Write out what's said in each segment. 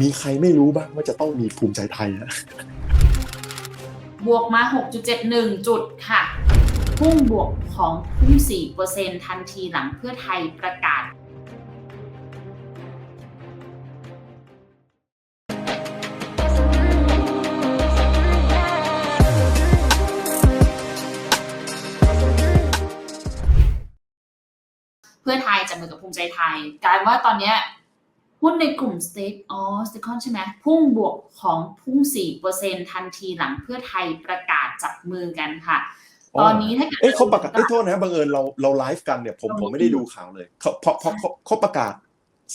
มีใครไม่รู้บ้างว่าจะต้องมีภูมิใจไทยอะบวกมา 6.71 จุดค่ะ พุ่งบวกของพุ่ง4%ทันทีหลังเพื่อไทยประกาศเพื่อไทยจับมือกับภูมิใจไทยกลายว่าตอนนี้ หุ้นในกลุ่มสเต็กอ๋อสเต็กคอนใช่ไหมพุ่งบวกของพุ่ง 4%ทันทีหลังเพื่อไทยประกาศจับมือกันค่ะ ตอนนี้ถ้าเกิดเอ้ยเขาประกาศเอ้ยโทษนะบังเอิญเราเราไลฟ์กันเนี่ยผมผมไม่ได้ดูข่าวเลยเขาเพราะเพราะเขาเขาประกาศ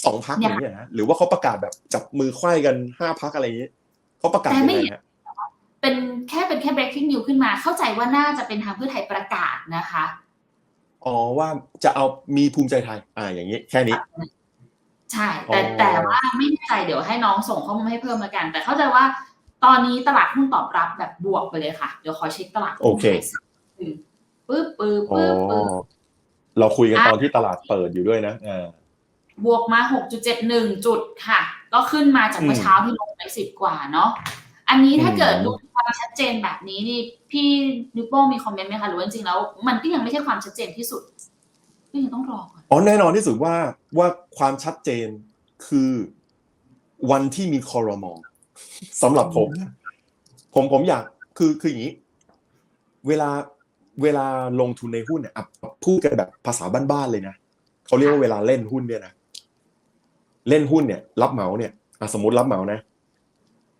สองพักอย่างเงี้ยนะหรือว่าเขาประกาศแบบจับมือไขว้กันห้าพักอะไรอย่างเงี้ยเขาประกาศยังไงฮะเป็นแค่เป็นแค่ breaking news ขึ้นมา เข้าใจว่าน่าจะเป็นทางเพื่อไทยประกาศนะคะ อ๋อว่าจะเอามีภูมิใจไทย อ่าอย่างนี้ แค่นี้ ใช่ แต่อ๋อแต่ว่าไม่แน่ใจเดี๋ยวให้น้องส่งข้อมูลให้เพิ่มละกัน แต่เข้าใจว่า ตอนนี้ตลาดหุ้นตอบรับแบบบวกไปเลยค่ะ เดี๋ยวขอเช็คตลาดหุ้นโอเคไทยสักนิดนึงปึ๊บปึ๊บอ๋อปึ๊บปึ๊บเราคุยกันตอนที่ตลาดเปิดอยู่ด้วยนะอ่าบวกมา 6.71 จุดค่ะ ก็ขึ้นมาจากเมื่ออืมเช้าที่ลงไปสิบกว่าเนาะ อันนี้ถ้าอืมเกิดดูความชัดเจนแบบนี้นี่พี่นิวโป้มีคอมเมนต์ไหมคะ หรือว่าจริงๆแล้ว มันก็ยังไม่ใช่ความชัดเจนที่สุด ก็ยังต้องรอก่อนอ๋อแน่นอนที่สุดว่าว่าความชัดเจนคือวันที่มีคอรมอสำหรับผมนะผมผมอยากคือคืออย่างนี้ เวลาเวลาลงทุนในหุ้นเนี่ยอะพูดกันแบบภาษาบ้านๆเลยนะเขาเรียกว่าเวลาเล่นหุ้นเนี่ยนะเล่นหุ้นเนี่ย รับเหมาเนี่ยอะสมมติรับเหมานะ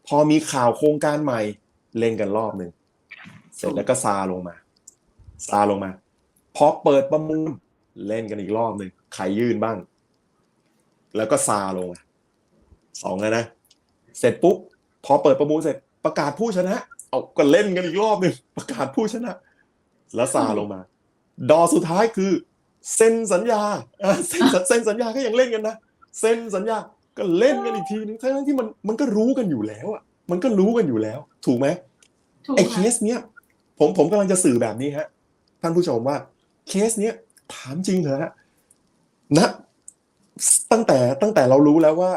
พอมีข่าวโครงการใหม่เล่นกันรอบหนึ่งเสร็จแล้วก็ซาลงมา ซาลงมาพอเปิดประมูล เล่นกันอีกรอบหนึ่งใครยื่นบ้าง แล้วก็ซาลงมาสองแล้วนะ เสร็จปุ๊บ พอเปิดประมูลเสร็จประกาศผู้ชนะ เอาก็เล่นกันอีกรอบหนึ่งประกาศผู้ชนะ แล้วซาลงมา ดอสุดท้ายคือ เซ็นสัญญาอะเซ็นเซ็นสัญญาก็ยังเล่นกันนะเซ็นสัญญาก็เล่นกันอีกทีนึงทั้งๆที่มันมันก็รู้กันอยู่แล้วอะมันก็รู้กันอยู่แล้ว ถูกไหมถูกไอ้เคค่ะสเนี้ยผมผมกำลังจะสื่อแบบนี้ฮะ ท่านผู้ชมว่าเคสเนี้ย ถามจริงเถอะฮะนะตั้งแต่ตั้งแต่เรารู้แล้วว่า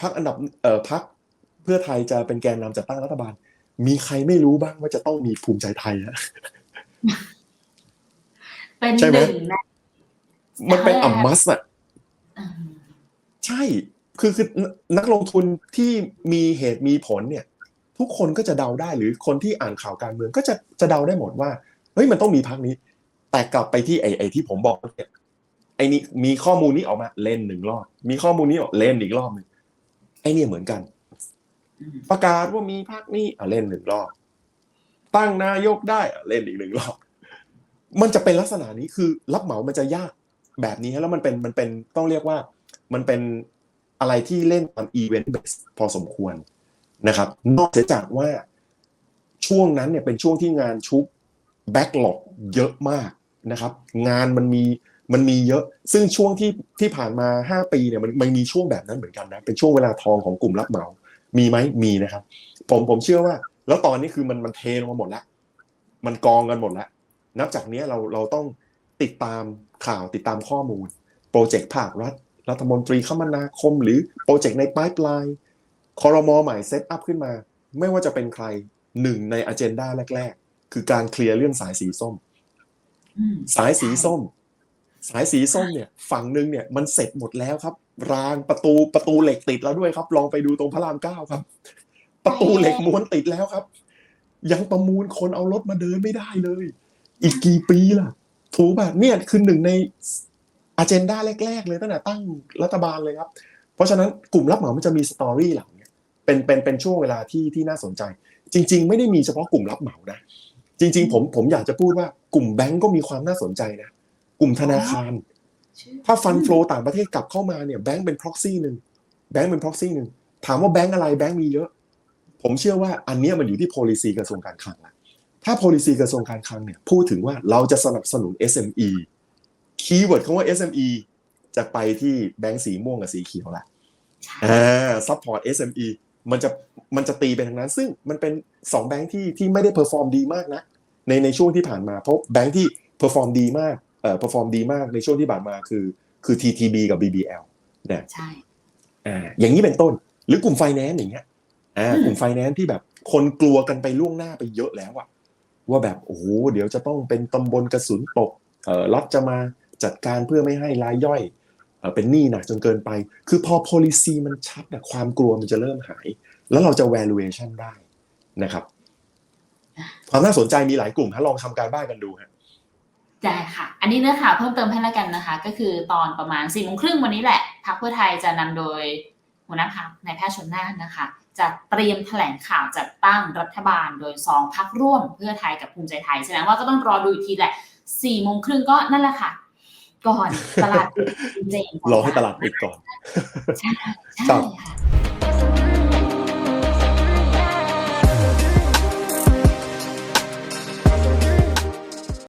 พักอันดับเอ่อพักเพื่อไทยจะเป็นแกนนำจัดตั้งรัฐบาล มีใครไม่รู้บ้างว่าจะต้องมีภูมิใจไทยฮะเป็นใช่ไหหมนึ่งในมันเป็นอัมมัสอะอืมใช่คือคือนักลงทุนที่มีเหตุมีผลเนี่ย ทุกคนก็จะเดาได้หรือคนที่อ่านข่าวการเมืองก็จะจะเดาได้หมดว่าเฮ้ยมันต้องมีพักนี้ แต่กลับไปที่ไอ้ไอ้ที่ผมบอกเนี่ยไอ้นี่มีข้อมูลนี้ออกมาเล่นหนึ่งรอบ มีข้อมูลนี้ออกเล่นอีกรอบหนึ่งไอ้เนี่ยเหมือนกันอืมประกาศว่ามีพักนี้อะเล่นหนึ่งรอบ ตั้งนายกได้อะเล่นอีกหนึ่งรอบ มันจะเป็นลักษณะนี้คือ รับเหมามันจะยากแบบนี้ฮะแล้วมันเป็นมันเป็นต้องเรียกว่า มันเป็นอะไรที่เล่นตามอีเวนต์เบสพอสมควรนะครับ นอกเสียจากว่าช่วงนั้นเนี่ยเป็นช่วงที่งานชุบแบ็กหลอกเยอะมาก นะครับ งานมันมีมันมีเยอะ ซึ่งช่วงที่ที่ผ่านมาห้าปีเนี่ยมันมันมีช่วงแบบนั้นเหมือนกันนะเป็นช่วงเวลาทองของกลุ่มรับเหมามีไหมมีนะครับ ผมผมเชื่อว่า แล้วตอนนี้คือมันมันเทลงมาหมดแล้ว มันกองกันหมดแล้ว นับจากนี้เราเราต้องติดตามข่าวติดตามข้อมูล โปรเจกต์ภาครัฐ รัฐมนตรีคมนาคม หรือโปรเจกต์ในปลายปลายคอรมอใหม่เซตอัพขึ้นมา ไม่ว่าจะเป็นใครหนึ่งในอ g e n d a แรก ๆ คือการเคลียร์เรื่องสายสีส้ม สายสีส้ม สายสีส้มเนี่ย ฝั่งหนึ่งเนี่ยมันเสร็จหมดแล้วครับ รางประตูประตูเหล็กติดแล้วด้วยครับ ลองไปดูตรงพระรามเก้าครับ ประตูเหล็กม้วนติดแล้วครับ ยังประมูลคนเอารถมาเดินไม่ได้เลย อีกกี่ปีล่ะ ถูกป่ะเนี่ยคือหนึ่งในอ g e n d a แรก ๆ เลยตั้งแต่ตั้งรัฐบาลเลยครับ เพราะฉะนั้นกลุ่มรับเหมามันจะมีสตอรี่เหล่าเนี้ยเป็นเป็นเป็นช่วงเวลาที่ที่น่าสนใจ จริง ๆ ไม่ได้มีเฉพาะกลุ่มรับเหมานะ จริง ๆ ผมผมอยากจะพูดว่ากลุ่มแบงก์ก็มีความน่าสนใจนะ กลุ่มธนาคารชื่อถ้าฟันฟลอต่างประเทศกลับเข้ามาเนี่ยแบงก์เป็น proxy หนึ่งแบงก์เป็น proxy หนึ่งถามว่าแบงก์อะไรแบงก์มีเยอะ ผมเชื่อว่าอันเนี้ยมันอยู่ที่ policy กระทรวงการคลังละถ้า policy กระทรวงการคลังเนี่ยพูดถึงว่าเราจะสนับสนุน SME คีย์เวิร์ดคำว่า SME จะไปที่แบงก์สีม่วงกับสีเขียวละใช่อ่า support SME มันจะมันจะตีไปทางนั้น ซึ่งมันเป็นสองแบงค์ที่ที่ไม่ได้เพอร์ฟอร์มดีมากนะ ในในช่วงที่ผ่านมาเพราะแบงค์ที่เพอร์ฟอร์มดีมากเอ่อเพอร์ฟอร์มดีมากในช่วงที่ผ่านมาคือคือ TTB กับ BBL เนี่ยใช่อ่าอย่างนี้เป็นต้นรือกลุ่มไฟแนนซ์อย่างเงี้ยอ่าอืมกลุ่มไฟแนนซ์ที่แบบคนกลัวกันไปล่วงหน้าไปเยอะแล้วอะว่าแบบโอ้โหเดี๋ยวจะต้องเป็นตำบลกระสุนตกเอ่อรัฐจะมาจัดการเพื่อไม่ให้รายย่อยเอ่อเป็นหนี้หนักจนเกินไป คือพอ policy มันชัดอะความกลัวมันจะเริ่มหาย แล้วเราจะ valuation ได้นะครับ ความน่าสนใจมีหลายกลุ่มถ้าลองทำการบ้านกันดูฮะได้ค่ะ อันนี้เนื้อข่าวเพิ่มเติมให้แล้วกันนะคะ ก็คือตอนประมาณสี่โมงครึ่งวันนี้แหละพรรคเพื่อไทยจะนำโดยหัวหน้าพรรคนายแพทย์ชนน่านนะคะ จะเตรียมแถลงข่าวจัดตั้งรัฐบาลโดยสองพรรคร่วมเพื่อไทยกับภูมิใจไทยแสดงว่าก็ต้องรอดูอีกทีแหละสี่โมงครึ่งก็นั่นแหละค่ะก่อนตลาดปิดจริงๆรอให้ตลาดปิดก่อนใช่ใช่ครับค่ะ